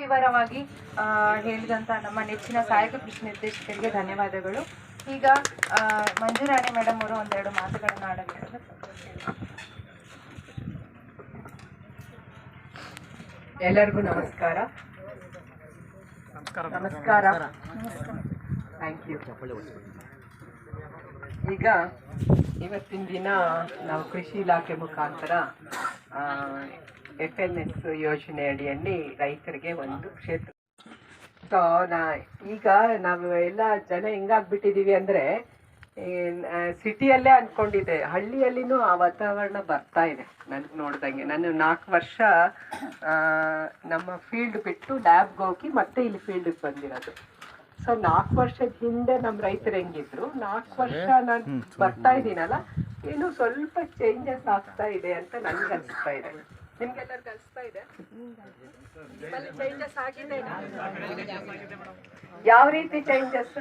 ವಿವರವಾಗಿ ಹೇಳಿದಂತ ನಮ್ಮ ನೆಚ್ಚಿನ ಸಹಾಯಕ ಕೃಷಿ ನಿರ್ದೇಶಕರಿಗೆ ಧನ್ಯವಾದಗಳು. ಈಗ ಮಂಜುರಾಣಿ ಮೇಡಮ್ ಅವರು ಒಂದೆರಡು ಮಾತುಗಳನ್ನು ಆಡಬೇಕು ಎಲ್ಲರಿಗೂ ನಮಸ್ಕಾರ. ನಮಸ್ಕಾರ. ಥ್ಯಾಂಕ್ ಯು ಈಗ ಇವತ್ತಿನ ದಿನ ನಾವು ಕೃಷಿ ಇಲಾಖೆ ಮುಖಾಂತರ ಎಫ್ ಎನ್ ಎಸ್ ಯೋಜನೆ ಅಡಿಯಲ್ಲಿ ರೈತರಿಗೆ ಒಂದು ಕ್ಷೇತ್ರ. ಸೊ ನಾ ಈಗ ನಾವು ಎಲ್ಲ ಜನ ಹೆಂಗಾಗ್ಬಿಟ್ಟಿದೀವಿ ಅಂದ್ರೆ ಸಿಟಿಯಲ್ಲೇ ಅಂದ್ಕೊಂಡಿದ್ದೆ ಹಳ್ಳಿಯಲ್ಲಿನೂ ಆ ವಾತಾವರಣ ಬರ್ತಾ ಇದೆ ನನಗೆ ನೋಡ್ದಂಗೆ. ನಾನು ನಾಲ್ಕು ವರ್ಷ ನಮ್ಮ ಫೀಲ್ಡ್ ಬಿಟ್ಟು ಲ್ಯಾಬ್ಗೆ ಹೋಗಿ ಮತ್ತೆ ಇಲ್ಲಿ ಫೀಲ್ಡ್ಗೆ ಬಂದಿರೋದು. ಸೊ ನಾಲ್ಕು ವರ್ಷದ ಹಿಂದೆ ನಮ್ಮ ರೈತರು ಹೆಂಗಿದ್ರು? ನಾಲ್ಕು ವರ್ಷ ನಾನು ಬರ್ತಾ ಇದ್ದೀನಲ್ಲ ಏನು ಸ್ವಲ್ಪ ಚೇಂಜಸ್ ಆಗ್ತಾ ಇದೆ ಅಂತ ನನಗೆ ಅನಿಸ್ತಾ ಇದೆ. ನಿಮ್ಗೆಲ್ಲರಿಗೂ ಅನಿಸ್ತಾ ಇದೆ? ಯಾವ ರೀತಿ ಚೇಂಜಸ್